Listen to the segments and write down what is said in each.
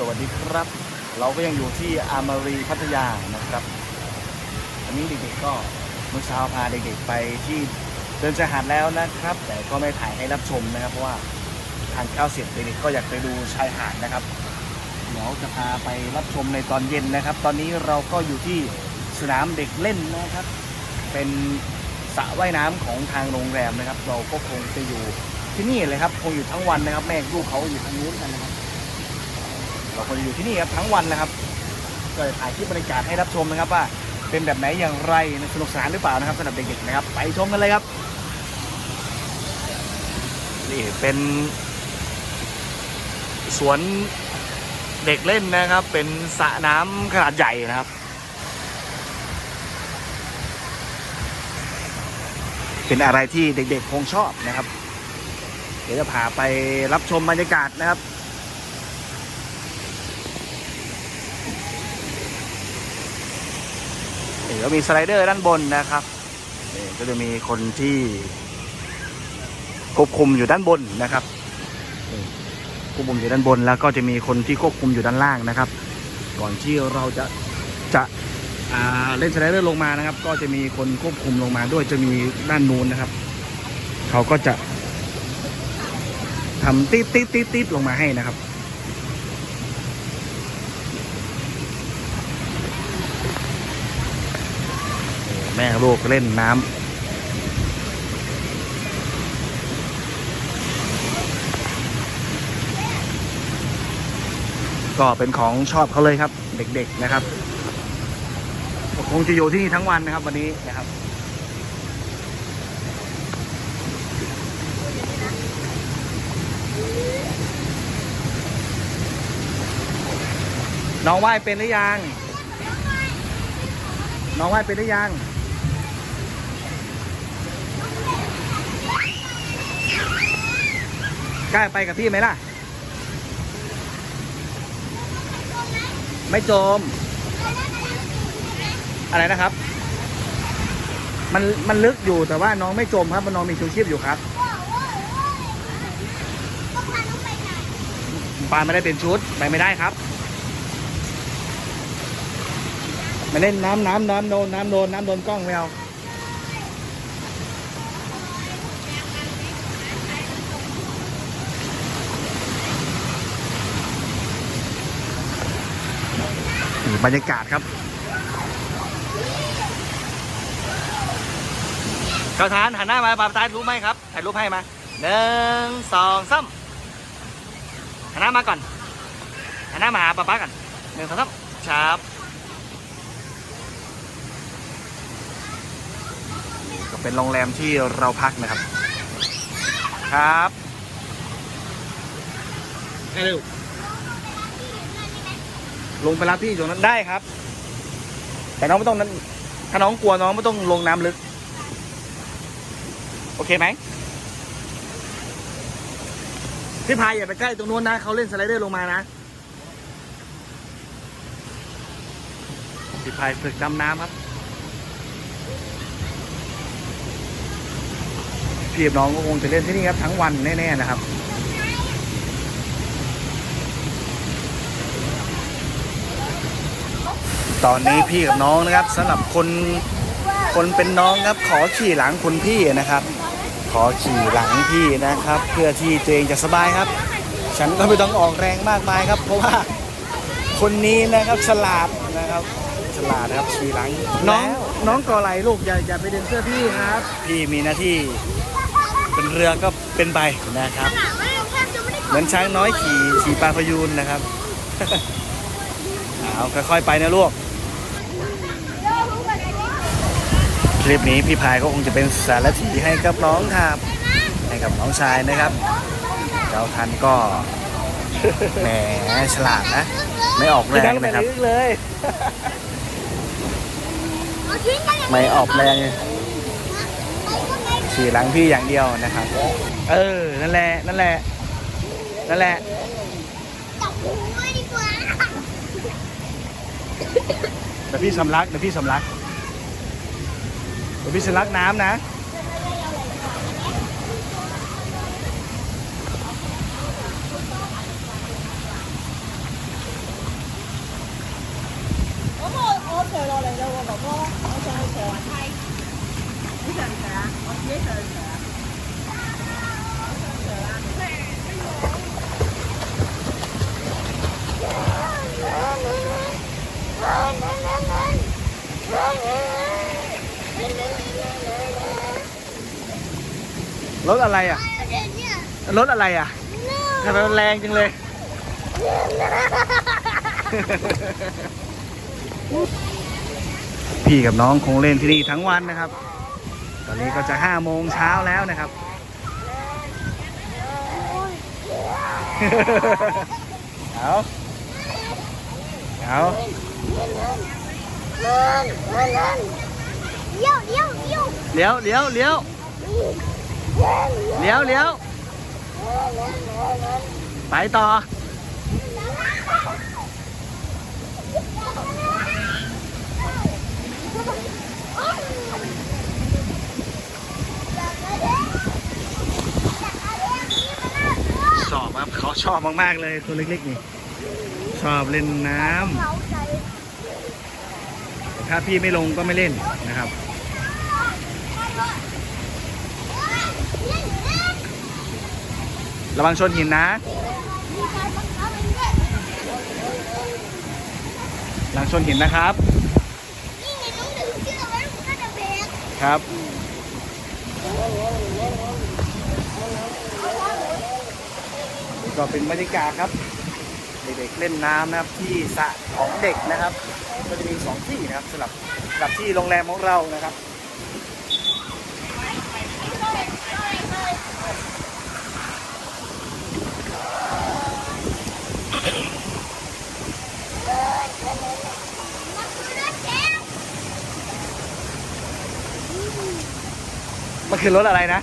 สวัสดีครับ เราก็ยังอยู่ที่อามารีพัทยานะครับอันนี้เด็กๆก็เมื่อเช้าพาเด็กๆไปที่เดินชายหาดแล้วนะครับ แต่ก็ไม่ถ่ายให้รับชมนะครับ เพราะว่าทานข้าวเสร็จเด็กๆก็อยากไปดูชายหาดนะครับเดี๋ยวจะพาไปรับชมในตอนเย็นนะครับ ตอนนี้เราก็อยู่ที่สนามเด็กเล่นนะครับ เป็นสระว่ายน้ำของทางโรงแรมนะครับ เราก็คงจะอยู่ที่นี่เลยครับคงอยู่ทั้งวันนะครับ แม่ลูกเขาอยู่ทางนู้นกันนะครับ เราคงจะอยู่ที่นี่ครับทั้งวันนะครับก็จะถ่ายคลิปบรรยากาศให้รับชมนะครับว่าเป็นแบบไหนอย่างไรสนุกสนานหรือเปล่านะครับสำหรับเด็กๆนะครับ ไปชมกันเลยครับ นี่เป็น สวนเด็กเล่นนะครับ เป็นสระน้ำขนาดใหญ่นะครับเป็นอะไรที่เด็กๆคงชอบนะครับ เดี๋ยวจะพาไปรับชมบรรยากาศนะครับ นี่ก็มีสไลเดอร์ด้านบนนะครับนี่ก็จะมีคนที่ควบคุมอยู่ด้านบนนะครับควบคุมอยู่ด้านบนแล้วก็จะมีคนที่ควบคุมอยู่ด้านล่างนะครับ ก่อนที่เราจะจะเล่นสไลเดอร์ลงมานะครับ ก็จะมีคนควบคุมลงมาด้วยจะมีด้านนู้นนะครับ เขาก็จะทำติดติดติดติดลงมาให้นะครับ แม่ลูกเล่นน้ำก็เป็นของชอบเขาเลยครับ เด็กๆนะครับคงจะอยู่ที่นี่ทั้งวันนะครับ วันนี้นะครับน้องว่ายเป็นหรือยัง น้องว่ายเป็นหรือยัง กล้าไปกับพี่ไหมล่ะ ไม่จม อะไรนะครับ มันมันลึกอยู่แต่ว่าน้องไม่จมครับมันน้องมีชูชีพอยู่ครับปลาไม่ได้เป็นชุดไปไม่ได้ครับมาเล่นน้ำน้ำน้ำโดนน้ำโดนน้ำโดนกล้องไม่เอา บรรยากาศครับกระทานหันหน้ามาปาตายรู้ไหมครับถ่ายรูปให้มาหนึ่งสองสามหันหน้ามาก่อนหันหน้ามาหาป้าป้าก่อนหนึ่งสองสามชับก็เป็นโรงแรมที่เราพักนะครับ ครับเร็ว ลงไปรับพี่อยู่ตรงนั้นได้ครับ แต่น้องไม่ต้องนั้นถ้าน้องกลัวน้องไม่ต้องลงน้ำลึก โอเคไหมพี่พายอย่าไปใกล้ตรงนู้นนะเขาเล่นสไลเดอร์ลงมานะพี่พายฝึกดำน้ำครับพี่กับน้องก็คงจะเล่นที่นี่ครับทั้งวันแน่ๆนะครับ ตอนนี้พี่กับน้องนะครับสำหรับคนคนเป็นน้องครับขอขี่หลังคุณพี่นะครับ ขอขี่หลังพี่นะครับ เพื่อที่ตัวเองจะสบายครับ ฉันก็ไม่ต้องออกแรงมากมายครับ เพราะว่าคนนี้นะครับฉลาดนะครับฉลาดนะครับขี่หลังน้องน้องก่อไหลลูกอย่าอย่าไปเดินเสื้อพี่ครับ พี่มีหน้าที่ เป็นเรือก็เป็นใบนะครับ เหมือนช้างน้อยขี่ขี่ปลาพยูนนะครับ เอาค่อยๆไปนะลูก ค ลิปนี้พี่พายก็คงจะเป็นสารถีให้กับน้องครับให้กับน้องชายนะครับ เจ้าทันก็แหมฉลาดนะ ไม่ออกแรงนะครับ เลยไม่ออกแรงขี่หลังพี่อย่างเดียวนะครับ เออ นั่นแหละ นั่นแหละ นั่นแหละจับหูไว้ดีกว่าเดี๋ยวพี่สำลักเดี๋ยวพี่สำลักเดี๋ ยวพี่สลักน้ำนะ Thank you. รถอะไรอะเนี่ยรถอะไรอะทำไมมันแรงจังเลย พี่กับน้องคงเล่นที่นี่ทั้งวันนะครับ ตอนนี้ก็จะห้าโมงเช้าแล้วนะครับเอาเอาเยี่ยวเยี่ยวเยี่ยวเลี้ยวเลี้ยวเลี้ยว เลี้ยวเลี้ยวไปต่อ ชอบครับเขาชอบมาก ๆ เลยตัวเล็ก ๆ นี่ ชอบเล่นน้ำถ้าพี่ไม่ลงก็ไม่เล่นนะครับ ระวังชนหินนะ หลังชนหินนะครับ ครับ ก็เป็นบรรยากาศครับ เด็กๆเล่นน้ำนะครับที่สระของเด็กนะครับ ก็จะมีสองที่นะครับสำหรับสำหรับที่โรงแรมของเรานะครับ มันคือรถอะไรนะ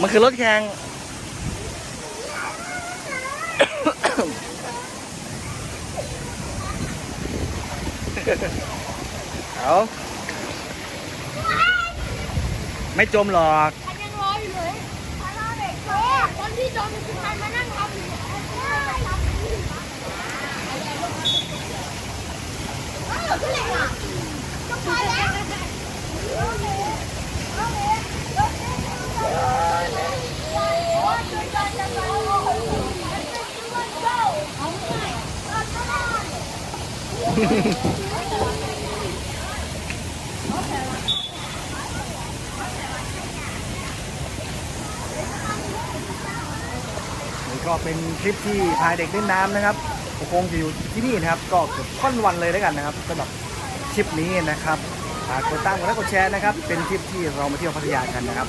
มันคือรถแข่งเอาไม่จมหรอก มันยังรออยู่เลยมารอเด็กรอตอนที่จอมคือใครมานั่ง นี่ก็เป็นคลิปที่พาเด็กเล่นน้ำนะครับโมคงอยู่ที่นี่นะครับ ก็เกือค่อนวันเลยแล้วกันนะครับสำหรับคลิปนี้นะครับฝากกดตั้งกดไลค์กดแชร์นะครับ เป็นคลิปที่เรามาเที่ยวพัทยากันนะครับ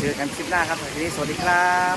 เจอกันคลิปหน้าครับทีนี้สวัสดีครับ